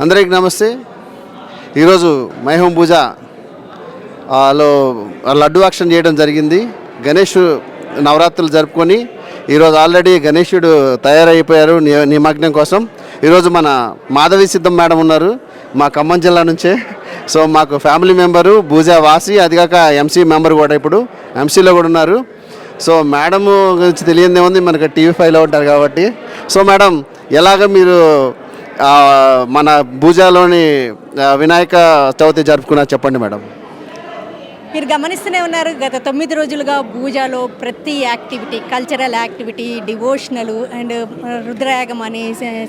అందరికి నమస్తే. ఈరోజు మైహోం పూజ లో లడ్డు ఆక్షన్ చేయడం జరిగింది. గణేష్ నవరాత్రులు జరుపుకొని ఈరోజు ఆల్రెడీ గణేషుడు తయారైపోయారు ని- నిమగ్నం కోసం. ఈరోజు మన మాధవి సిద్ధం మేడం ఉన్నారు మా ఖమ్మం జిల్లా నుంచే. సో మాకు ఫ్యామిలీ మెంబరు పూజా వాసి అదిగాక ఎంసీ మెంబర్ కూడా ఇప్పుడు ఎంసీలో కూడా ఉన్నారు. సో మేడం గురించి తెలియదే ఉంది మనకు టీవీ ఫైవ్లో ఉంటారు కాబట్టి. సో మేడం ఎలాగ మీరు మన భూజాలోని వినాయక చవితి జరుపుకున్నారు చెప్పండి మేడం. మీరు గమనిస్తూనే ఉన్నారు గత తొమ్మిది రోజులుగా పూజలో ప్రతి activity cultural activity devotional and రుద్రయాగం అని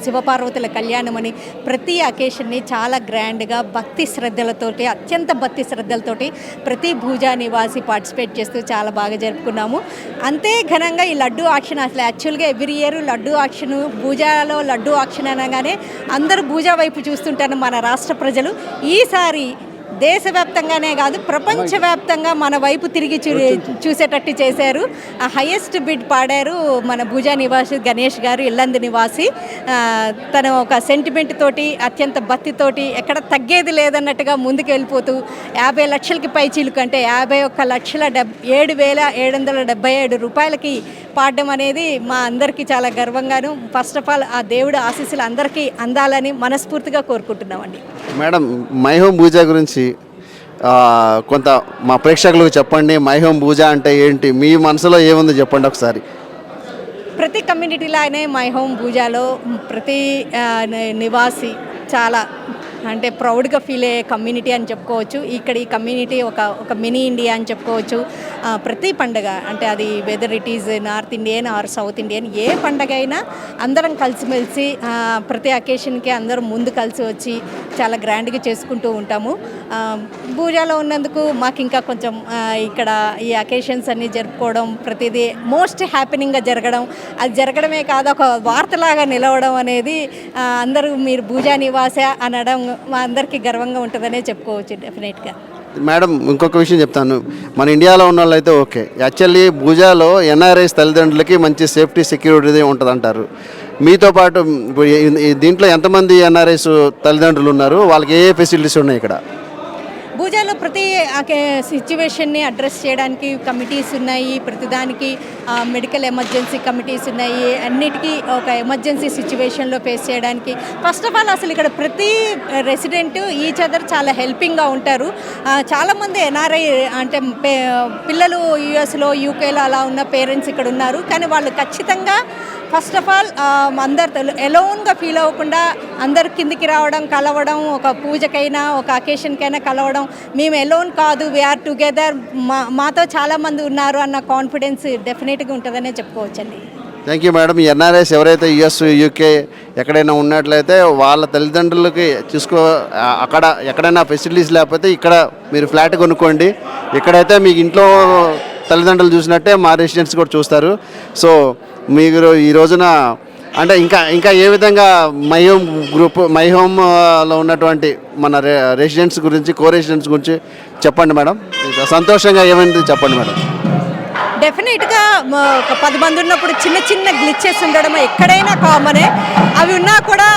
శివపార్వతుల కళ్యాణం అని ప్రతి అకేషన్ని చాలా గ్రాండ్గా భక్తి శ్రద్ధలతోటి అత్యంత భక్తి శ్రద్ధలతోటి ప్రతి భూజా నివాసి పార్టిసిపేట్ చేస్తూ చాలా బాగా జరుపుకున్నాము. అంతే ఘనంగా ఈ లడ్డు ఆక్షన్ అసలు యాక్చువల్గా ఎవ్రీ ఇయర్ లడ్డు ఆక్షన్ భూజాలో లడ్డు ఆక్షన్ అనగానే అందరూ భూజా వైపు చూస్తుంటారు మన రాష్ట్ర ప్రజలు. ఈసారి దేశవ్యాప్తంగానే కాదు ప్రపంచవ్యాప్తంగా మన వైపు తిరిగి చూ చూసేటట్టు చేశారు. ఆ హైయెస్ట్ బిడ్ పాడారు మన భుజా నివాసి గణేష్ గారు ఇల్లందు నివాసి. తను ఒక సెంటిమెంట్ తోటి అత్యంత భక్తితోటి ఎక్కడ తగ్గేది లేదన్నట్టుగా ముందుకు వెళ్ళిపోతూ యాభై లక్షలకి పై చీలుకు అంటే యాభై ఒక్క లక్షల డెబ్ ఏడు వేల ఏడు వందల డెబ్బై ఏడు రూపాయలకి పాడడం అనేది మా అందరికీ చాలా గర్వంగాను. ఫస్ట్ ఆఫ్ ఆల్ ఆ దేవుడు ఆశీస్సులు అందరికీ అందాలని మనస్ఫూర్తిగా కోరుకుంటున్నామండి. మేడం మైహోం పూజ గురించి కొంత మా ప్రేక్షకులకు చెప్పండి మైహోం పూజ అంటే ఏంటి మీ మనసులో ఏముంది చెప్పండి ఒకసారి. ప్రతి కమ్యూనిటీలానే మై హోమ్ పూజాలో ప్రతి నివాసి చాలా అంటే ప్రౌడ్గా ఫీల్ అయ్యే కమ్యూనిటీ అని చెప్పుకోవచ్చు. ఇక్కడ ఈ కమ్యూనిటీ ఒక ఒక మినీ ఇండియా అని చెప్పుకోవచ్చు. ప్రతి పండగ అంటే అది whether it is north Indian or south Indian ఏ పండగ అయినా అందరం కలిసిమెలిసి ప్రతి అకేషన్కి అందరం ముందు కలిసి వచ్చి చాలా గ్రాండ్గా చేసుకుంటూ ఉంటాము. ఆ, పూజలో ఉన్నందుకు మాకు ఇంకా కొంచెం ఇక్కడ ఈ అకేషన్స్ అన్ని జరుపుకోవడం ప్రతిదీ మోస్ట్ హ్యాపెనింగ్గా జరగడం అది జరగడమే కాదు ఒక వార్తలాగా నిలవడం అనేది అందరూ మీరు పూజా నివాస అనడం మా అందరికీ గర్వంగా ఉంటుందనే చెప్పుకోవచ్చు డెఫినెట్గా మేడం ఇంకొక విషయం చెప్తాను. మన ఇండియాలో ఉన్న వాళ్ళైతే ఓకే. యాక్చువల్లీ భూజాలో ఎన్ఆర్ఐస్ తల్లిదండ్రులకి మంచి సేఫ్టీ సెక్యూరిటీ ఉంటుంది అంటారు మీతో పాటు దీంట్లో ఎంతమంది ఎన్ఆర్ఐస్ తల్లిదండ్రులు ఉన్నారు? వాళ్ళకి ఏ ఏ ఫెసిలిటీస్ ఉన్నాయి ఇక్కడ? భూజాలో ప్రతి సిచ్యువేషన్ని అడ్రస్ చేయడానికి కమిటీస్ ఉన్నాయి ప్రతిదానికి మెడికల్ ఎమర్జెన్సీ కమిటీస్ ఉన్నాయి అన్నిటికీ ఒక ఎమర్జెన్సీ సిచ్యువేషన్లో ఫేస్ చేయడానికి. ఫస్ట్ ఆఫ్ ఆల్ అసలు ఇక్కడ ప్రతి రెసిడెంట్ ఈచ్ అదర్ చాలా హెల్పింగ్గా ఉంటారు. చాలామంది ఎన్ఆర్ఐ అంటే పిల్లలు యుఎస్లో యూకేలో అలా ఉన్న పేరెంట్స్ ఇక్కడ ఉన్నారు. కానీ వాళ్ళు ఖచ్చితంగా ఫస్ట్ ఆఫ్ ఆల్ అందరు ఎలోన్గా ఫీల్ అవ్వకుండా అందరు కిందికి రావడం కలవడం ఒక పూజకైనా ఒక అకేషన్కైనా కలవడం మేము ఎలోన్ కాదు వీఆర్ టుగెదర్ మా మాతో చాలామంది ఉన్నారు అన్న కాన్ఫిడెన్స్ డెఫినెట్గా ఉంటుందనే చెప్పుకోవచ్చండి. థ్యాంక్ యూ మేడం ఎన్ఆర్ఎస్ ఎవరైతే యుఎస్ యూకే ఎక్కడైనా ఉన్నట్లయితే వాళ్ళ తల్లిదండ్రులకి చూసుకో అక్కడ ఎక్కడైనా ఫెసిలిటీస్ లేకపోతే ఇక్కడ మీరు ఫ్లాట్ కొనుక్కోండి. ఇక్కడైతే మీకు ఇంట్లో తల్లిదండ్రులు చూసినట్టే మా రెసిడెంట్స్ కూడా చూస్తారు. సో మీరు ఈ రోజున అంటే ఇంకా ఇంకా ఏ విధంగా మై హోమ్ గ్రూప్ మై హోమ్లో ఉన్నటువంటి మన రె రెసిడెంట్స్ గురించి కో రెసిడెంట్స్ గురించి చెప్పండి మేడం. సంతోషంగా ఏమైంది చెప్పండి మేడం. డెఫినెట్గా ఒక పది మంది ఉన్నప్పుడు చిన్న చిన్న గ్లిచెస్ ఉండడం ఎక్కడైనా కామనే అవి ఉన్నా కూడా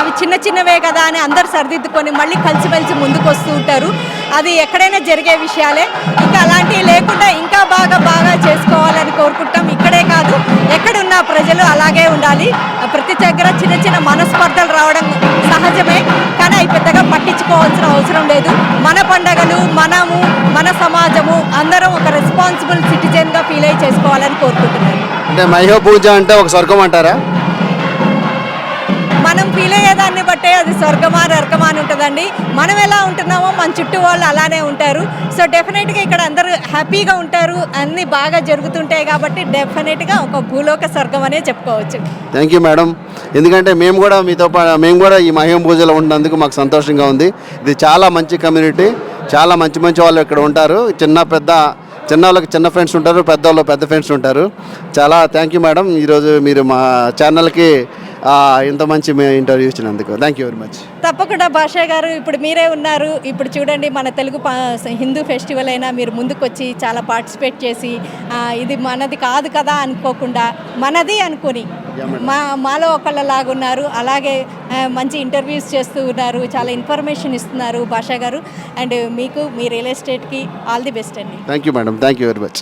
అవి చిన్న చిన్నవే కదా అని అందరు సరిదిద్దుకొని మళ్ళీ కలిసిమెలిసి ముందుకు వస్తూ ఉంటారు. అది ఎక్కడైనా జరిగే విషయాలే. ఇంకా అలాంటివి లేకుండా ఇంకా బాగా బాగా చేసుకోవాలని కోరుకుంటాం. ఇక్కడే కాదు ఎక్కడ ప్రజలు అలాగే ఉండాలి. ప్రతి దగ్గర చిన్న చిన్న మనస్పర్ధలు రావడం సహజమే. కానీ అవి పెద్దగా పట్టించుకోవాల్సిన అవసరం లేదు. మన పండగలు మనము మన సమాజము అందరం ఒక రెస్పాన్సిబుల్ సిటిజన్గా ఫీల్ అయ్యి చేసుకోవాలని కోరుకుంటున్నాను. అంటే మైహో పూజ అంటే ఒక స్వర్గం అంటారా? మనం ఫీల్ అయ్యేదాన్ని బట్టే అది స్వర్గమా నరకమా అని ఉంటుందండి. మనం ఎలా ఉంటున్నామో మన చుట్టూ వాళ్ళు అలానే ఉంటారు. సో డెఫినెట్గా ఇక్కడ అందరూ హ్యాపీగా ఉంటారు. అన్నీ బాగా జరుగుతుంటాయి కాబట్టి డెఫినెట్గా ఒక భూలోక స్వర్గం అనే చెప్పుకోవచ్చు. థ్యాంక్ యూ మేడం ఎందుకంటే మేము కూడా మీతో మేము కూడా ఈ మహిమ పూజలో ఉన్నందుకు మాకు సంతోషంగా ఉంది. ఇది చాలా మంచి కమ్యూనిటీ చాలా మంచి మంచి వాళ్ళు ఇక్కడ ఉంటారు. చిన్న పెద్ద చిన్న వాళ్ళకి చిన్న ఫ్రెండ్స్ ఉంటారు. పెద్ద వాళ్ళు పెద్ద ఫ్రెండ్స్ ఉంటారు. చాలా థ్యాంక్ యూ మేడం ఈరోజు మీరు మా ఛానల్కి ఇంత మంచి ఇంటర్వ్యూ ఇచ్చినందుకు. థ్యాంక్ యూ వెరీ మచ్ తప్పకుండా భాషా గారు ఇప్పుడు మీరే ఉన్నారు. ఇప్పుడు చూడండి మన తెలుగు హిందూ ఫెస్టివల్ అయినా మీరు ముందుకొచ్చి చాలా పార్టిసిపేట్ చేసి ఇది మనది కాదు కదా అనుకోకుండా మనది అనుకొని మా మాలో ఒకళ్ళలాగా ఉన్నారు అలాగే మంచి ఇంటర్వ్యూస్ చేస్తూ ఉన్నారు. చాలా ఇన్ఫర్మేషన్ ఇస్తున్నారు భాషా గారు. అండ్ మీకు మీ రియల్ ఎస్టేట్కి ఆల్ ది బెస్ట్ అండి. Thank you madam thank you very much